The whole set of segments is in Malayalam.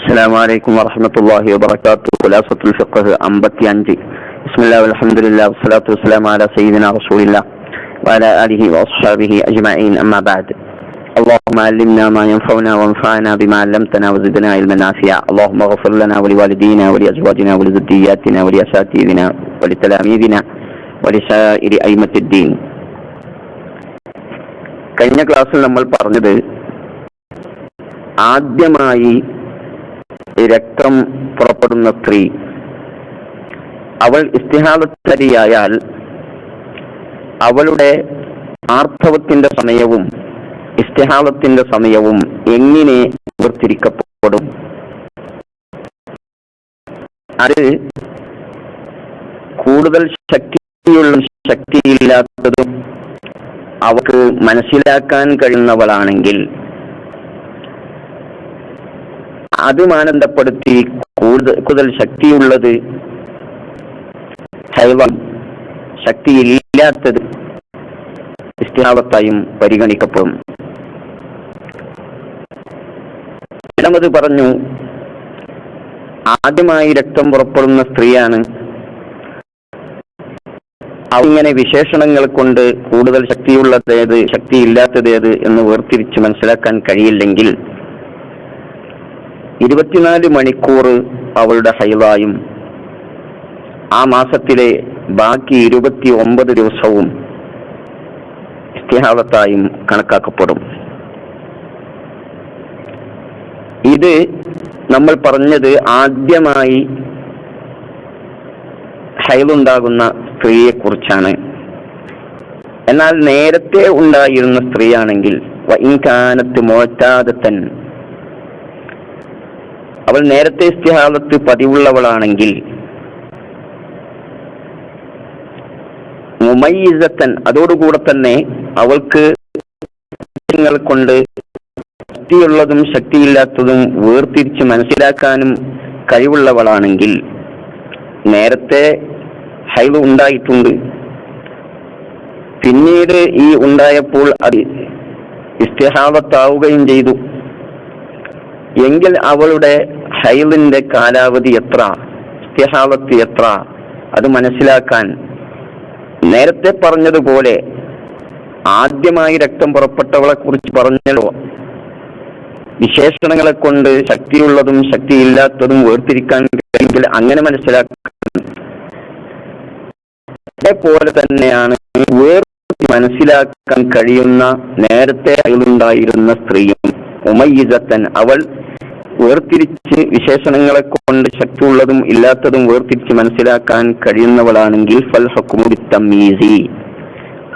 السلام عليكم ورحمة الله وبركاته خلاصة الفقه أنبتي أنجي بسم الله والحمد لله والصلاة والسلام على سيدنا رسول الله وعلى آله وأصحابه أجمعين أما بعد اللهم علمنا ما ينفعنا وانفعنا بما علمتنا وزدنا علما نافعا اللهم اغفر لنا ولوالدينا ولأزواجنا ولذرياتنا ولأساتذتنا ولتلاميذنا ولسائر أئمة الدين കഴിഞ്ഞ ക്ലാസ്സിൽ നമ്മൾ പറഞ്ഞത് ആദ്യമായി രക്തം പുറപ്പെടുന്ന സ്ത്രീ. അവൾ ഇസ്തിഹാദത്തരിയായാൽ അവളുടെ ആർത്തവത്തിന്റെ സമയവും ഇസ്തിഹാദത്തിന്റെ സമയവും എങ്ങനെ വേർതിരിക്കപ്പെടും? അത് കൂടുതൽ ശക്തിയുള്ള ശക്തിയില്ലാത്തതും അവർക്ക് മനസ്സിലാക്കാൻ കഴിയുന്നവളാണെങ്കിൽ അത് മാനന്തപ്പെടുത്തി കൂടുതൽ കൂടുതൽ ശക്തിയുള്ളത് ശക്തിയില്ലാത്തത് ക്രിസ്ത്യാവത്തായും പരിഗണിക്കപ്പെടും. ഇടമത് പറഞ്ഞു ആദ്യമായി രക്തം പുറപ്പെടുന്ന സ്ത്രീയാണ്. അവങ്ങനെ വിശേഷണങ്ങൾ കൊണ്ട് കൂടുതൽ ശക്തിയുള്ളതേത് ശക്തിയില്ലാത്തതേത് എന്ന് വേർതിരിച്ച് മനസ്സിലാക്കാൻ കഴിയില്ലെങ്കിൽ ഇരുപത്തിനാല് മണിക്കൂർ അവളുടെ ഹൈലായും ആ മാസത്തിലെ ബാക്കി ഇരുപത്തി ഒമ്പത് ദിവസവും ഇസ്തിഹാവത്തായും കണക്കാക്കപ്പെടും. ഇത് നമ്മൾ പറഞ്ഞത് ആദ്യമായി ഹൈലുണ്ടാകുന്ന സ്ത്രീയെ കുറിച്ചാണ് എന്നാൽ നേരത്തെ ഉണ്ടായിരുന്ന സ്ത്രീയാണെങ്കിൽ വൈകാനത്ത് മോറ്റാതെ മോറ്റാദത്തൻ അവൾ നേരത്തെ ഇസ്തിഹാദത്ത് പതിവുള്ളവളാണെങ്കിൽ മുമൈസത്തൻ അതോടുകൂടെ തന്നെ അവൾക്ക് കൊണ്ട് ശക്തിയുള്ളതും ശക്തിയില്ലാത്തതും വേർതിരിച്ച് മനസ്സിലാക്കാനും കഴിവുള്ളവളാണെങ്കിൽ നേരത്തെ ഹൈവ് ഉണ്ടായിട്ടുണ്ട്. പിന്നീട് ഈ ഉണ്ടായപ്പോൾ അത് ഇസ്തിഹാവത്താവുകയും ചെയ്തു. എങ്കിൽ അവളുടെ ഹൈലിന്റെ കാലാവധി എത്ര? ഇസ്തിഹാവത്ത് എത്ര? അത് മനസ്സിലാക്കാൻ നേരത്തെ പറഞ്ഞതുപോലെ ആദ്യമായി രക്തം പുറപ്പെട്ടവളെ കുറിച്ച് പറഞ്ഞല്ലോ. വിശേഷണങ്ങളെ കൊണ്ട് ശക്തിയുള്ളതും ശക്തിയില്ലാത്തതും വേർതിരിക്കാൻ കഴിയുമെങ്കിൽ അങ്ങനെ മനസ്സിലാക്കാൻ അതേപോലെ തന്നെയാണ് വേർ മനസ്സിലാക്കാൻ കഴിയുന്ന നേരത്തെ അയലുണ്ടായിരുന്ന സ്ത്രീയും ഉമയ്യിസത്തൻ. അവൾ വേർതിരിച്ച് വിശേഷണങ്ങളെ കൊണ്ട് ശക്തിയുള്ളതും ഇല്ലാത്തതും വേർതിരിച്ച് മനസ്സിലാക്കാൻ കഴിയുന്നവളാണെങ്കിൽ ഫൽ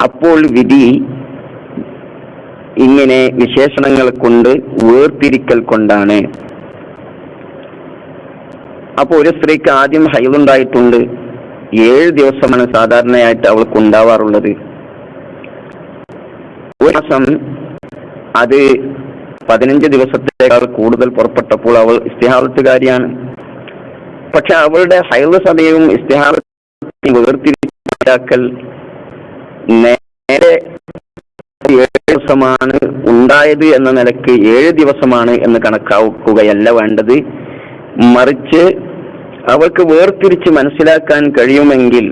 അപ്പോൾ വിധി ഇങ്ങനെ വിശേഷണങ്ങൾ കൊണ്ട് വേർതിരിക്കൽ കൊണ്ടാണ്. അപ്പോൾ ഒരു സ്ത്രീക്ക് ആദ്യം ഹൈലുണ്ടായിട്ടുണ്ട് ഏഴ് ദിവസമാണ് സാധാരണയായിട്ട് അവൾക്ക് ഉണ്ടാവാറുള്ളത്. ഒരു മാസം അത് പതിനഞ്ച് ദിവസത്തേക്കാൾ കൂടുതൽ പുറപ്പെട്ടപ്പോൾ അവൾ ഇസ്തിഹാറത്തുകാരിയാണ്. പക്ഷെ അവളുടെ ഹൈൽ സമയവും ഇസ്തിഹാറത്തിൽ വേർതിരിച്ചാക്കൽ നേരെ ഏഴ് ദിവസമാണ് ഉണ്ടായത് എന്ന നിലയ്ക്ക് ഏഴ് ദിവസമാണ് എന്ന് കണക്കാക്കുകയല്ല വേണ്ടത്. മറിച്ച് അവൾക്ക് വേർതിരിച്ച് മനസ്സിലാക്കാൻ കഴിയുമെങ്കിൽ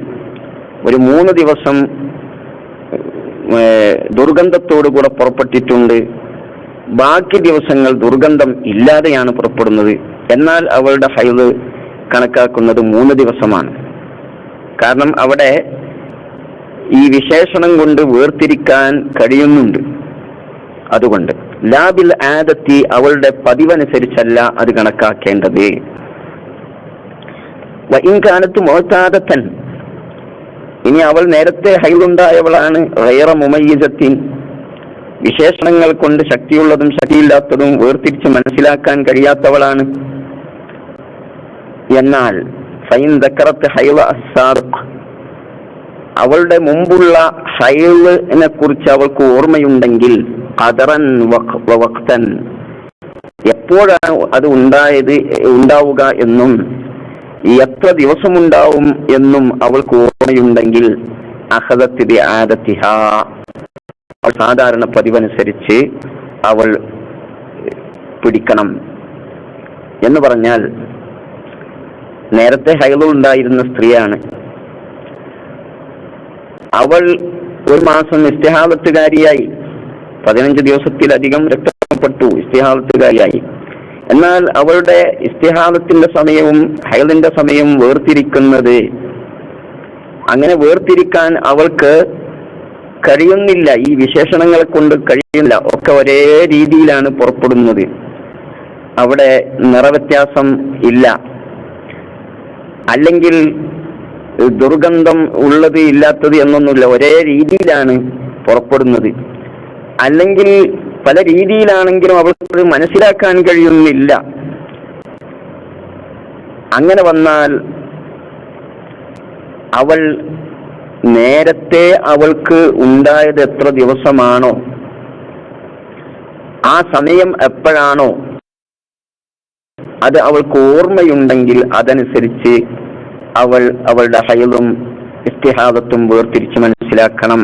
ഒരു മൂന്ന് ദിവസം ദുർഗന്ധത്തോടു കൂടെ പുറപ്പെട്ടിട്ടുണ്ട്. ബാക്കി ദിവസങ്ങൾ ദുർഗന്ധം ഇല്ലാതെയാണ് പുറപ്പെടുന്നത്. എന്നാൽ അവളുടെ ഹൈവ് കണക്കാക്കുന്നത് മൂന്ന് ദിവസമാണ്. കാരണം അവിടെ ഈ വിശേഷണം കൊണ്ട് വേർതിരിക്കാൻ കഴിയുന്നുണ്ട്. അതുകൊണ്ട് ലാബിൽ ആദത്തി അവളുടെ പതിവനുസരിച്ചല്ല അത് കണക്കാക്കേണ്ടത്. വൈകാലത്ത് മോത്താദത്തൻ. ഇനി അവൾ നേരത്തെ ഹൈലുണ്ടായവളാണ് റയറ മുമയ്യജത്തിൻ വിശേഷണങ്ങൾ കൊണ്ട് ശക്തിയുള്ളതും ശക്തിയില്ലാത്തതും വേർതിരിച്ച് മനസ്സിലാക്കാൻ കഴിയാത്തവളാണ്. എന്നാൽ ഫൈൻ ദക്കറത്ത് ഹൈവ അവളുടെ മുമ്പുള്ള ഹൈവിനെ കുറിച്ച് അവൾക്ക് ഓർമ്മയുണ്ടെങ്കിൽ കതറൻ വക്തൻ എപ്പോഴാണ് അത് ഉണ്ടായത് ഉണ്ടാവുക എന്നും എത്ര ദിവസമുണ്ടാവും എന്നും അവൾക്ക് ഓർമ്മയുണ്ടെങ്കിൽ അവൾ സാധാരണ പതിവനുസരിച്ച് അവൾ പിടിക്കണം എന്ന് പറഞ്ഞാൽ നേരത്തെ ഹൈലുണ്ടായിരുന്ന സ്ത്രീയാണ്. അവൾ ഒരു മാസം ഇസ്തിഹാദത്തുകാരിയായി പതിനഞ്ച് ദിവസത്തിലധികം രക്തപ്പെട്ടു ഇസ്തിഹാദത്തുകാരിയായി എന്നാൽ അവളുടെ ഇസ്തിഹാദത്തിന്റെ സമയവും ഹൈലിന്റെ സമയവും വേർതിരിക്കുന്നത് അങ്ങനെ വേർതിരിക്കാൻ അവൾക്ക് കഴിയുന്നില്ല. ഈ വിശേഷണങ്ങളെ കൊണ്ട് കഴിയുന്നില്ല. ഒക്കെ ഒരേ രീതിയിലാണ് പുറപ്പെടുന്നത്. അവിടെ നിറവ്യത്യാസം ഇല്ല. അല്ലെങ്കിൽ ദുർഗന്ധം ഉള്ളത് ഇല്ലാത്തത് എന്നൊന്നുമില്ല. ഒരേ രീതിയിലാണ് പുറപ്പെടുന്നത്. അല്ലെങ്കിൽ പല രീതിയിലാണെങ്കിലും അവൾക്ക് മനസ്സിലാക്കാൻ കഴിയുന്നില്ല. അങ്ങനെ വന്നാൽ അവൾ നേരത്തെ അവൾക്ക് ഉണ്ടായത് എത്ര ദിവസമാണോ? ആ സമയം എപ്പോഴാണോ? അത് അവൾക്ക് ഓർമ്മയുണ്ടെങ്കിൽ അതനുസരിച്ച് അവൾ അവളുടെ ഹൈലും ഇസ്തിഹാദത്തും വേർതിരിച്ച് മനസ്സിലാക്കണം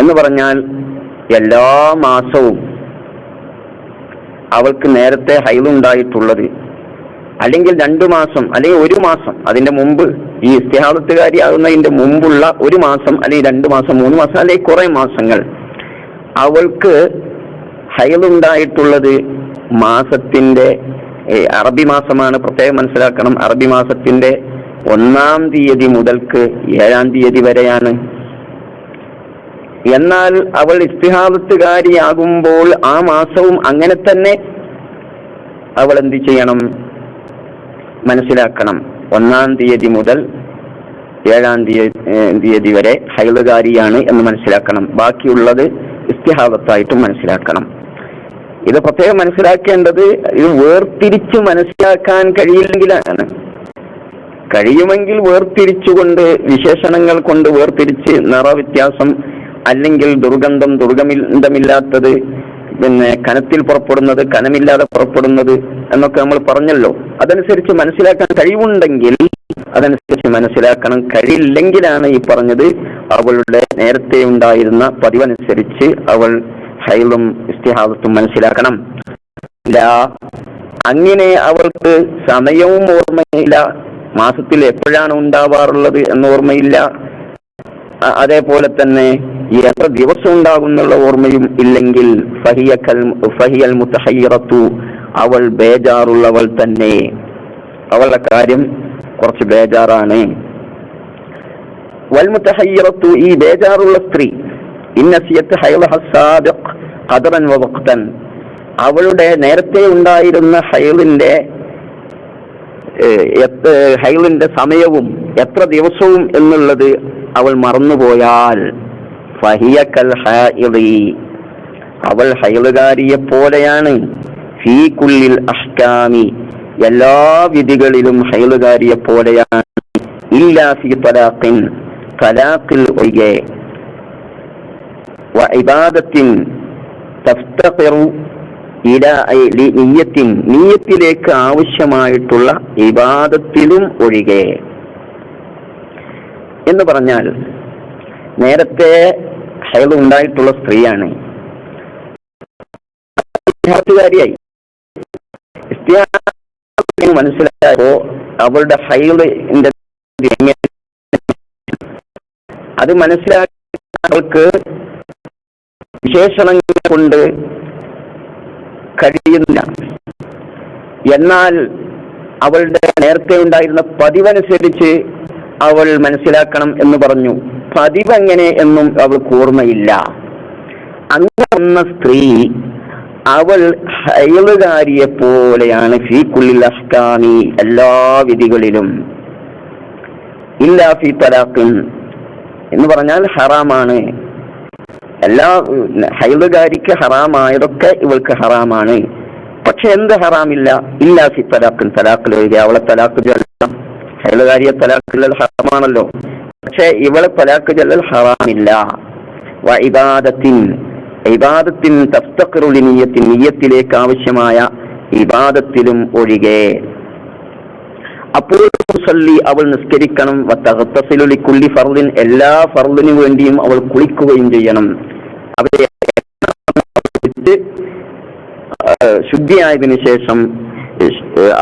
എന്ന് പറഞ്ഞാൽ എല്ലാ മാസവും അവൾക്ക് നേരത്തെ ഹൈലുണ്ടായിട്ടുള്ളത് അല്ലെങ്കിൽ രണ്ടു മാസം അല്ലെങ്കിൽ ഒരു മാസം അതിന്റെ മുമ്പ് ഈ ഇസ്തിഹാദത്തുകാരിയാകുന്നതിന്റെ മുമ്പുള്ള ഒരു മാസം അല്ലെങ്കിൽ രണ്ട് മാസം മൂന്ന് മാസം അല്ലെങ്കിൽ കുറെ മാസങ്ങൾ. അവൾക്ക് ഹൈലുണ്ടായിട്ടുള്ളത് മാസത്തിന്റെ അറബി മാസമാണ്. പ്രത്യേകം മനസ്സിലാക്കണം. അറബി മാസത്തിന്റെ ഒന്നാം തീയതി മുതൽക്ക് ഏഴാം തീയതി വരെയാണ്. എന്നാൽ അവൾ ഇസ്തിഹാദത്തുകാരിയാകുമ്പോൾ ആ മാസവും അങ്ങനെ തന്നെ അവൾ എന്ത് ചെയ്യണം? മനസ്സിലാക്കണം. ഒന്നാം തീയതി മുതൽ ഏഴാം തീയതി വരെ ഹൈലുകാരിയാണ് എന്ന് മനസ്സിലാക്കണം. ബാക്കിയുള്ളത് ഇസ്തിഹാദത്തായിട്ടും മനസ്സിലാക്കണം. ഇത് പ്രത്യേകം മനസ്സിലാക്കേണ്ടത് ഇത് വേർതിരിച്ച് മനസ്സിലാക്കാൻ കഴിയില്ലെങ്കിലാണ്. കഴിയുമെങ്കിൽ വേർതിരിച്ചുകൊണ്ട് വിശേഷണങ്ങൾ കൊണ്ട് വേർതിരിച്ച് നിറവ്യത്യാസം അല്ലെങ്കിൽ ദുർഗന്ധം ദുർഗന്ധമില്ലാത്തത് പിന്നെ കനത്തിൽ പുറപ്പെടുന്നത് കനമില്ലാതെ പുറപ്പെടുന്നത് എന്നൊക്കെ നമ്മൾ പറഞ്ഞല്ലോ. അതനുസരിച്ച് മനസ്സിലാക്കാൻ കഴിവുണ്ടെങ്കിൽ അതനുസരിച്ച് മനസ്സിലാക്കണം കഴിയില്ലെങ്കിലാണ് ഈ പറഞ്ഞത് അവളുടെ നേരത്തെ ഉണ്ടായിരുന്ന പതിവനുസരിച്ച് അവൾ ഹൈലും ഇസ്തിഹാദത്തും മനസ്സിലാക്കണം. അങ്ങനെ അവൾക്ക് സമയവും ഓർമ്മയില്ല. മാസത്തിൽ എപ്പോഴാണ് ഉണ്ടാവാറുള്ളത് എന്ന് ഓർമ്മയില്ല. അതേപോലെ തന്നെ എത്ര ദിവസം ഉണ്ടാകുന്നുള്ള ഓർമ്മയും ഇല്ലെങ്കിൽ ഫഹിയൽ മുത്തഹയ്യറത്തു അവൾ ബേജാറുള്ളവൾ തന്നെ. അവളുടെ കാര്യം കുറച്ച് ബേജാറാണ്. വൽ മുത്തഹയ്യറത്തു ഈ ബേജാറുള്ള സ്ത്രീ ഇന്നസിയത്ത് ഹൈലഹ സാബിഖ് ഖദറൻ വ വഖ്തൻ. അവളുടെ നേരത്തെ ഉണ്ടായിരുന്ന ഹൈലിന്റെ ഹൈലിന്റെ സമയവും എത്ര ദിവസവും എന്നുള്ളത് അവൾ മറന്നുപോയാൽ ഫഹിയ കൽ അവൾ ഹൈലുകാരിയെ പോലെയാണ്. ഫീ കുല്ലിൽ അഹ്കാമി. എല്ലാ വിധികളിലും ഹൈലുകാരിയെ പോലെയാണ്. ഇല്ലാ ഫി തലാഖിൻ തലാഖിൽ ഒഴികെ. ഇബാദത്തിൻ തഫ്തഖിറു ഇല ലി നിയ്യത്തിൻ നിയ്യത്തിലേക്ക് ആവശ്യമായിട്ടുള്ള ഇബാദത്തിലും ഒഴികെ. എന്ന് പറഞ്ഞാൽ നേരത്തെ ഹൈൽ ഉണ്ടായിട്ടുള്ള സ്ത്രീയാണ് ഇസ്തിഹാത്ത് മനസ്സിലായപ്പോ അവളുടെ ഹൈലിന്റെ അത് മനസ്സിലാക്കി അവൾക്ക് വിശേഷണങ്ങൾ കൊണ്ട് കഴിയുന്നില്ല. എന്നാൽ അവളുടെ നേരത്തെ ഉണ്ടായിരുന്ന പതിവനുസരിച്ച് അവൾ മനസ്സിലാക്കണം എന്ന് പറഞ്ഞു. പതിവ് എങ്ങനെ എന്നും അവൾ ഓർമ്മയില്ല. അങ്ങനെ വന്ന സ്ത്രീ അവൾ ഹയളുകാരിയെ പോലെയാണ് ഫീക്കുള്ളിൽ അഷ്കാമി എല്ലാ വിധികളിലും. ഇല്ലാ ഫി തലാഖിൻ എന്ന് പറഞ്ഞാൽ ഹറാമാണ്. എല്ലാ ഹൈലുകാരിക്ക് ഹറാമായതൊക്കെ ഇവൾക്ക് ഹറാമാണ്. പക്ഷെ എന്ത് ഹറാമില്ല? ഇല്ലാ ഫി തലാഖിൻ തലാഖിൽ ഒഴികെ അവളെ തലാഖ് ഹൈലുകാരിയെ തലാഖ് ചെല്ലൽ ഹറാമാണല്ലോ. പക്ഷെ ഇവളെ തലാഖ് ചെല്ലൽ ഹറാമില്ല ഇബാദത്തിൻ ഇബാദത്തിൻ നിയ്യത്തിലേക്ക് ആവശ്യമായ ഇബാദത്തിലും ഒഴികെ. അപ്പോൾ മുസല്ലി അവൾ നിസ്കരിക്കണം. വത്തഹത്തസിലുലി കുല്ലി ഫർദിൻ എല്ലാ ഫർദിനു വേണ്ടിയും അവൾ കുളിക്കുകയും ചെയ്യണം. അവരെ ശുദ്ധിയായതിനു ശേഷം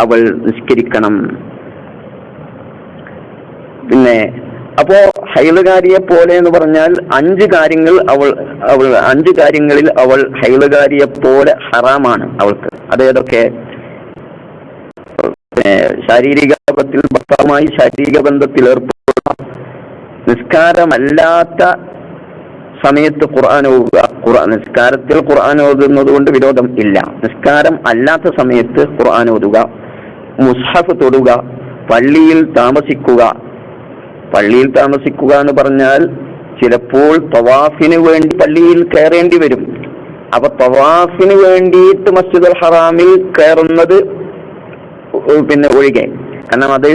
അവൾ നിസ്കരിക്കണം. പിന്നെ അപ്പോ ഹൈലുകാരിയെ പോലെ എന്ന് പറഞ്ഞാൽ അഞ്ച് കാര്യങ്ങൾ അവൾ അവൾ അഞ്ച് കാര്യങ്ങളിൽ അവൾ ഹൈലുകാരിയെ പോലെ ഹറാമാണ് അവൾക്ക്. അതേതൊക്കെ ശാരീരിക ബന്ധത്തിൽ ഭർത്താവുമായി ശാരീരിക ബന്ധത്തിൽ ഏർപ്പെടുക നിസ്കാരമല്ലാത്ത സമയത്ത് ഖുർആൻ ഓതുക. ഖുർആൻ നിസ്കാരത്തിൽ ഖുർആൻ ഓതുന്നത് കൊണ്ട് വിരോധം ഇല്ല. നിസ്കാരം അല്ലാത്ത സമയത്ത് ഖുർആൻ ഓതുക. മുസ്ഹഫ് തൊടുക. പള്ളിയിൽ താമസിക്കുക. പള്ളിയിൽ താമസിക്കുക എന്ന് പറഞ്ഞാൽ ചിലപ്പോൾ തവാഫിന് വേണ്ടി പള്ളിയിൽ കയറേണ്ടി വരും. അപ്പൊ തവാഫിന് വേണ്ടിയിട്ട് മസ്ജിദ് അൽ ഹറാമിൽ കയറുന്നത് പിന്നെ ഒഴികെ. കാരണം അത്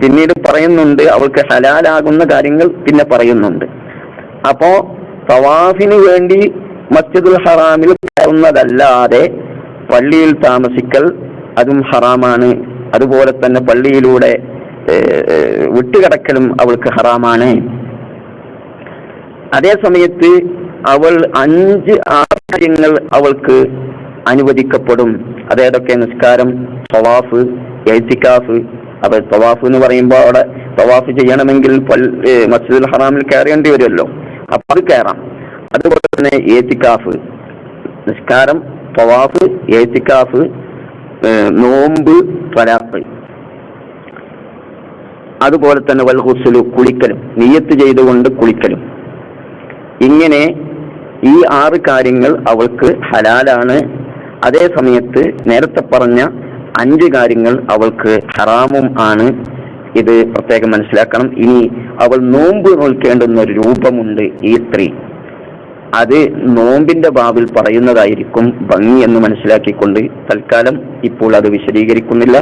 പിന്നീട് പറയുന്നുണ്ട് അവൾക്ക് ഹലാലാകുന്ന കാര്യങ്ങൾ പിന്നെ പറയുന്നുണ്ട്. അപ്പോ തവാഫിന് വേണ്ടി മസ്ജിദുൽ ഹറാമിൽ കയറുന്നതല്ലാതെ പള്ളിയിൽ താമസിക്കൽ അതും ഹറാമാണ്. അതുപോലെ തന്നെ പള്ളിയിലൂടെ വിട്ടുകിടക്കലും അവൾക്ക് ഹറാമാണ്. അതേ സമയത്ത് അവൾ അഞ്ച് ആറ് കാര്യങ്ങൾ അവൾക്ക് അനുവദിക്കപ്പെടും. അതേതൊക്കെ നിസ്കാരം തവാഫ് എഴുത്തിക്കാഫ് അപ്പൊ തവാഫ് എന്ന് പറയുമ്പോൾ അവിടെ തവാഫ് ചെയ്യണമെങ്കിൽ മസ്ജിദുൽ ഹറാമിൽ കയറേണ്ടി വരുമല്ലോ. അപ്പൊ അത് കയറാം. അതുപോലെ തന്നെ ഏത്തിക്കാഫ് നിസ്കാരം തവാഫ് ഏത്തിക്കാഫ് നോമ്പ് ത്വലാഖ് അതുപോലെ തന്നെ വൽഹുസുലു കുളിക്കലും. നീയത്ത് ചെയ്തുകൊണ്ട് കുളിക്കലും. ഇങ്ങനെ ഈ ആറ് കാര്യങ്ങൾ അവൾക്ക് ഹലാലാണ്. അതേ സമയത്ത് നേരത്തെ പറഞ്ഞ അഞ്ച് കാര്യങ്ങൾ അവൾക്ക് ഹറാമും ആണ്. ഇത് പ്രത്യേകം മനസ്സിലാക്കണം. ഇനി അവൾ നോമ്പ് നോൽക്കേണ്ടുന്ന ഒരു രൂപമുണ്ട് ഈ സ്ത്രീ. അത് നോമ്പിന്റെ ബാബിൽ പറയുന്നതായിരിക്കും ഭംഗി എന്ന് മനസ്സിലാക്കിക്കൊണ്ട് തൽക്കാലം ഇപ്പോൾ അത് വിശദീകരിക്കുന്നില്ല.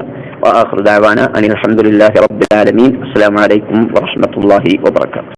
അനിൽ അലഹമുല്ലാഹി റബ്ബുൽ ആലമീൻ. അസ്സലാമു അലൈക്കും വറഹ്മത്തുള്ളാഹി വബറകാതുഹു.